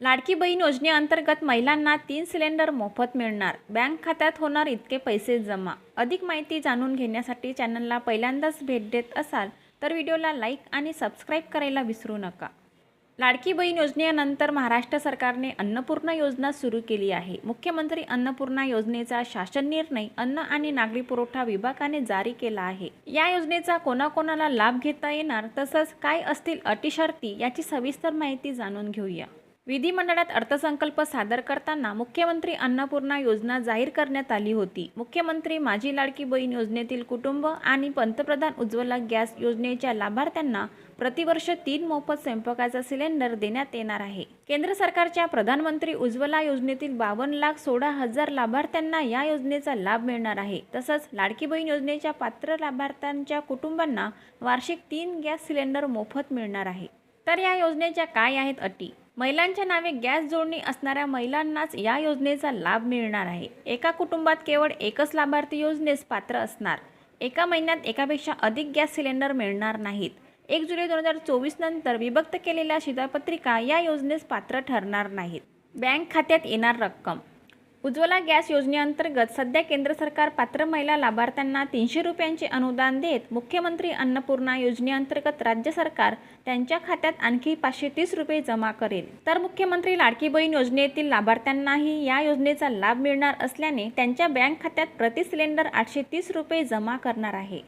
लाडकी बहीण योजनेअंतर्गत महिलांना तीन सिलेंडर मोफत मिळणार. बँक खात्यात होणार इतके पैसे जमा. अधिक माहिती जाणून घेण्यासाठी चॅनलला पहिल्यांदाच भेट देत असाल तर व्हिडिओला लाईक आणि सबस्क्राईब करायला विसरू नका. लाडकी बहीण योजनेनंतर महाराष्ट्र सरकारने अन्नपूर्णा योजना सुरू केली आहे. मुख्यमंत्री अन्नपूर्णा योजनेचा शासन निर्णय अन्न आणि नागरी पुरवठा विभागाने जारी केला आहे. या योजनेचा कोणाकोणाला लाभ घेता येणार तसंच काय असतील अटीशर्ती याची सविस्तर माहिती जाणून घेऊया. विधिमंडळात अर्थसंकल्प सादर करताना मुख्यमंत्री अन्नपूर्णा योजना जाहीर करण्यात आली होती. मुख्यमंत्री माझी लाडकी बहीण योजनेतील कुटुंब आणि पंतप्रधान उज्ज्वला गॅस योजनेच्या लाभार्थ्यांना प्रतिवर्ष तीन मोफत स्वयंपाकाचा सिलेंडर देण्यात येणार आहे. केंद्र सरकारच्या प्रधानमंत्री उज्ज्वला योजनेतील बावन्न लाख सोळा हजार लाभार्थ्यांना या योजनेचा लाभ मिळणार आहे. तसंच लाडकी बहीण योजनेच्या पात्र लाभार्थ्यांच्या कुटुंबांना वार्षिक तीन गॅस सिलेंडर मोफत मिळणार आहे. तर या योजनेच्या काय आहेत अटी? महिलांच्या नावे गॅस जोडणी असणाऱ्या महिलांनाच या योजनेचा लाभ मिळणार आहे. एका कुटुंबात केवळ एकच लाभार्थी योजनेस पात्र असणार. एका महिन्यात एकापेक्षा अधिक गॅस सिलेंडर मिळणार नाहीत. एक जुलै दोन हजार चोवीस नंतर विभक्त केलेल्या शिधापत्रिका या योजनेस पात्र ठरणार नाहीत. बँक खात्यात येणार रक्कम. उज्ज्वला गॅस योजनेअंतर्गत सध्या केंद्र सरकार पात्र महिला लाभार्थ्यांना तीनशे रुपयांचे अनुदान देत मुख्यमंत्री अन्नपूर्णा योजनेअंतर्गत राज्य सरकार त्यांच्या खात्यात आणखी पाचशे तीस रुपये जमा करेल. तर मुख्यमंत्री लाडकी बहीण योजनेतील लाभार्थ्यांनाही या योजनेचा लाभ मिळणार असल्याने त्यांच्या बँक खात्यात प्रति सिलेंडर आठशे तीस रुपये जमा करणार आहे.